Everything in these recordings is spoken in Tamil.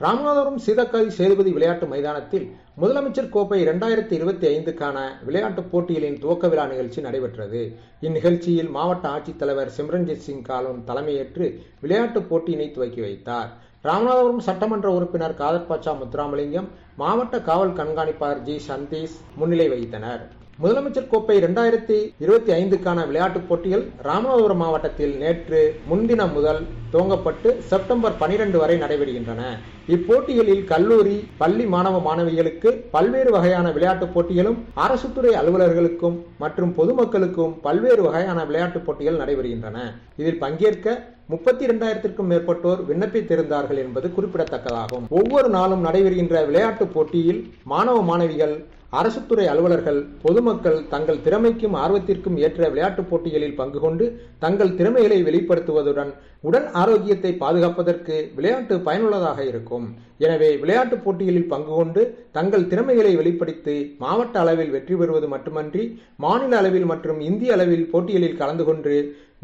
ராமநாதபுரம் சீதக்காதி சேதுபதி விளையாட்டு மைதானத்தில் முதலமைச்சர் கோப்பை இரண்டாயிரத்தி இருபத்தி ஐந்துக்கான விளையாட்டுப் போட்டிகளின் துவக்க விழா நிகழ்ச்சி நடைபெற்றது. இந்நிகழ்ச்சியில் மாவட்ட ஆட்சித்தலைவர் சிம்ரன்ஜித் சிங் காலோன் தலைமையேற்று விளையாட்டுப் போட்டியினை துவக்கி வைத்தார். ராமநாதபுரம் சட்டமன்ற உறுப்பினர் காதர்பாச்சா முத்துராமலிங்கம் மாவட்ட காவல் கண்காணிப்பாளர் ஜி சந்தீஷ் முன்னிலை வகித்தனர். முதலமைச்சர் கோப்பை இரண்டாயிரத்தி இருபத்தி ஐந்துக்கான விளையாட்டுப் போட்டிகள் ராமநாதபுரம் மாவட்டத்தில் நேற்று முன்தினம் முதல் துவங்கப்பட்டு செப்டம்பர் பனிரெண்டு வரை நடைபெறுகின்றன. இப்போட்டிகளில் கல்லூரி பள்ளி மாணவ மாணவிகளுக்கு பல்வேறு வகையான விளையாட்டுப் போட்டிகளும் அரசு துறை அலுவலர்களுக்கும் மற்றும் பொதுமக்களுக்கும் பல்வேறு வகையான விளையாட்டுப் போட்டிகள் நடைபெறுகின்றன. இதில் பங்கேற்க முப்பத்தி இரண்டாயிரத்திற்கும் மேற்பட்டோர் விண்ணப்பித்திருந்தார்கள் என்பது குறிப்பிடத்தக்கதாகும். ஒவ்வொரு நாளும் நடைபெறுகின்ற விளையாட்டுப் போட்டியில் மாணவ மாணவிகள் அரசு துறை அலுவலர்கள் பொதுமக்கள் தங்கள் திறமைக்கும் ஆர்வத்திற்கும் ஏற்ற விளையாட்டுப் போட்டிகளில் பங்கு கொண்டு தங்கள் திறமைகளை வெளிப்படுத்துவதுடன் உடல் ஆரோக்கியத்தை பாதுகாப்பதற்கு விளையாட்டு பயனுள்ளதாக இருக்கும். எனவே விளையாட்டுப் போட்டிகளில் பங்கு கொண்டு தங்கள் திறமைகளை வெளிப்படுத்தி மாவட்ட அளவில் வெற்றி பெறுவது மட்டுமன்றி மாநில அளவில் மற்றும் இந்திய அளவில் போட்டிகளில் கலந்து கொண்டு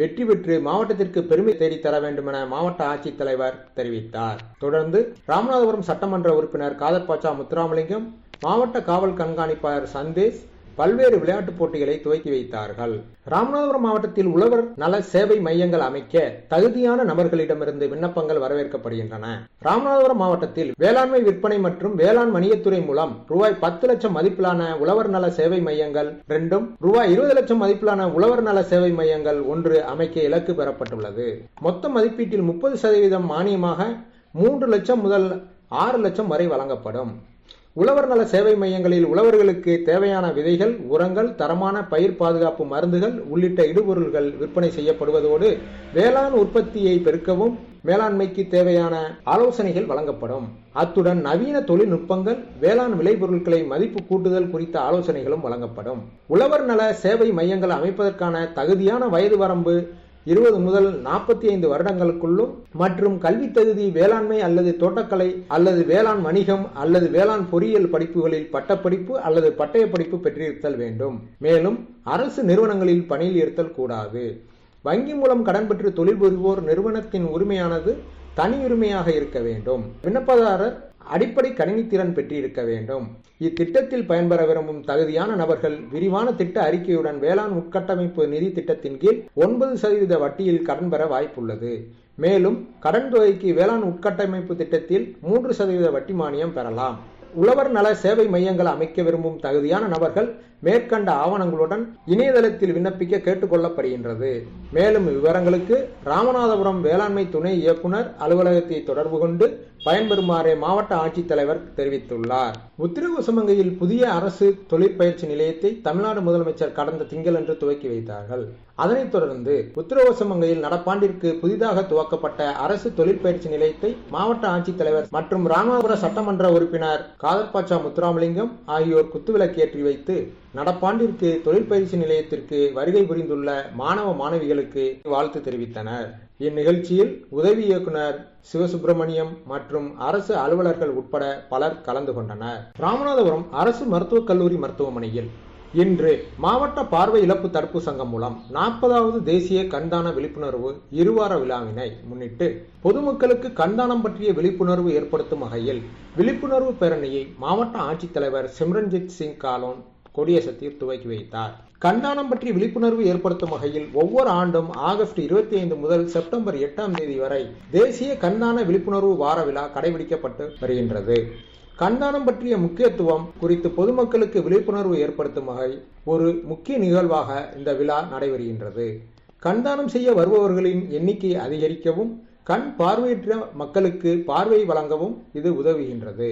வெற்றி பெற்று மாவட்டத்திற்கு பெருமை தேடித்தர வேண்டும் என மாவட்ட ஆட்சித்தலைவர் தெரிவித்தார். தொடர்ந்து ராமநாதபுரம் சட்டமன்ற உறுப்பினர் காதர் பாச்சா முத்துராமலிங்கம் மாவட்ட காவல் கண்காணிப்பாளர் சந்தேஷ் பல்வேறு விளையாட்டுப் போட்டிகளை துவக்கி வைத்தார்கள். ராமநாதபுரம் மாவட்டத்தில் உழவர் நல சேவை மையங்கள் அமைக்க தகுதியான நபர்களிடமிருந்து விண்ணப்பங்கள் வரவேற்கப்படுகின்றன. ராமநாதபுரம் மாவட்டத்தில் வேளாண்மை விற்பனை மற்றும் வேளாண் வணிகத்துறை மூலம் ரூபாய் பத்து லட்சம் மதிப்பிலான உழவர் நல சேவை மையங்கள் ரெண்டும் ரூபாய் இருபது லட்சம் மதிப்பிலான உழவர் நல சேவை மையங்கள் ஒன்று அமைக்க இலக்கு பெறப்பட்டுள்ளது. மொத்த மதிப்பீட்டில் முப்பது சதவீதம் மானியமாக மூன்று லட்சம் முதல் ஆறு லட்சம் வரை வழங்கப்படும். உழவர் நல சேவை மையங்களில் உழவர்களுக்கு தேவையான விதைகள் உரங்கள் தரமான பயிர் பாதுகாப்பு மருந்துகள் உள்ளிட்ட இடுபொருள்கள் விற்பனை செய்யப்படுவதோடு வேளாண் உற்பத்தியை பெருக்கவும் மேலாண்மைக்கு தேவையான ஆலோசனைகள் வழங்கப்படும். அத்துடன் நவீன தொழில்நுட்பங்கள் வேளாண் விளைபொருட்களை மதிப்பு கூட்டுதல் குறித்த ஆலோசனைகளும் வழங்கப்படும். உழவர் நல சேவை மையங்கள் அமைப்பதற்கான தகுதியான வயது வரம்பு இருபது முதல் நாற்பத்தி ஐந்து வருடங்களுக்குள்ளும் மற்றும் கல்வி தகுதி வேளாண்மை அல்லது தோட்டக்கலை அல்லது வேளாண் வணிகம் அல்லது வேளாண் பொறியியல் படிப்புகளில் பட்டப்படிப்பு அல்லது பட்டய படிப்பு பெற்றிருத்தல் வேண்டும். மேலும் அரசு நிறுவனங்களில் பணியில் இருத்தல் கூடாது. வங்கி மூலம் கடன் பெற்று தொழில் புரிவோர் நிறுவனத்தின் உரிமையானது தனியுரிமையாக இருக்க வேண்டும். விண்ணப்பதாரர் அடிப்படை கணினித்திறன் பெற்றிருக்க வேண்டும். இத்திட்டத்தில் பயன்பெற விரும்பும் தகுதியான நபர்கள் விரிவான திட்ட அறிக்கையுடன் வேளாண் உட்கட்டமைப்பு நிதி திட்டத்தின் கீழ் ஒன்பது சதவீத வட்டியில் கடன் பெற வாய்ப்புள்ளது. மேலும் கடன் தொகைக்கு வேளாண் உட்கட்டமைப்பு திட்டத்தில் மூன்று சதவீத வட்டி மானியம் பெறலாம். உழவர் நல சேவை மையங்கள் அமைக்க விரும்பும் தகுதியான நபர்கள் மேற்கண்ட ஆவணங்களுடன் இணையதளத்தில் விண்ணப்பிக்க கேட்டுக்கொள்ளப்படுகின்றது. மேலும் விவரங்களுக்கு ராமநாதபுரம் வேளாண்மை துணை இயக்குனர் அலுவலகத்தை தொடர்பு கொண்டு பயன்பெறுமாறு மாவட்ட ஆட்சித்தலைவர் தெரிவித்துள்ளார். உத்திரகோசமங்கையில் புதிய அரசு தொழிற்பயிற்சி நிலையத்தை தமிழ்நாடு முதலமைச்சர் கடந்த திங்களன்று துவக்கி வைத்தார்கள். அதனைத் தொடர்ந்து உத்திரகோசமங்கையில் நடப்பாண்டிற்கு புதிதாக துவக்கப்பட்ட அரசு தொழிற்பயிற்சி நிலையத்தை மாவட்ட ஆட்சித்தலைவர் மற்றும் ராமநாதபுர சட்டமன்ற உறுப்பினர் காதர்பாட்சா முத்துராமலிங்கம் ஆகியோர் குத்துவிளக்கேற்றி வைத்து நடப்பாண்டிற்கு தொழிற்பயிற்சி நிலையத்திற்கு வருகை புரிந்துள்ள மாணவ மாணவிகளுக்கு வாழ்த்து தெரிவித்தனர். இந்நிகழ்ச்சியில் உதவி இயக்குனர் சிவசுப்பிரமணியம் மற்றும் அரசு அலுவலர்கள் உட்பட பலர் கலந்து கொண்டனர். ராமநாதபுரம் அரசு மருத்துவக் கல்லூரி மருத்துவமனையில் இன்று மாவட்ட பார்வை இழப்பு தடுப்பு சங்கம் மூலம் நாற்பதாவது தேசிய கண்தான விழிப்புணர்வு இருவார விழாவினை முன்னிட்டு பொதுமக்களுக்கு கண்தானம் பற்றிய விழிப்புணர்வு ஏற்படுத்தும் வகையில் விழிப்புணர்வு பேரணியை மாவட்ட ஆட்சித்தலைவர் சிம்ரன்ஜித் சிங் காலோன் கொடியசத்தில் துவக்கி வைத்தார். கண்தானம் பற்றி விழிப்புணர்வு ஏற்படுத்தும் வகையில் ஒவ்வொரு ஆண்டும் ஆகஸ்ட் இருபத்தி ஐந்து முதல் செப்டம்பர் எட்டாம் தேதி வரை தேசிய கண்தான விழிப்புணர்வு வார விழா கடைபிடிக்கப்பட்டு வருகின்றது. கண்தானம் பற்றிய முக்கியத்துவம் குறித்து பொதுமக்களுக்கு விழிப்புணர்வு ஏற்படுத்தும் வகை ஒரு முக்கிய நிகழ்வாக இந்த விழா நடைபெறுகின்றது. கண்தானம் செய்ய வருபவர்களின் எண்ணிக்கை அதிகரிக்கவும் கண் பார்வையற்ற மக்களுக்கு பார்வை வழங்கவும் இது உதவுகின்றது.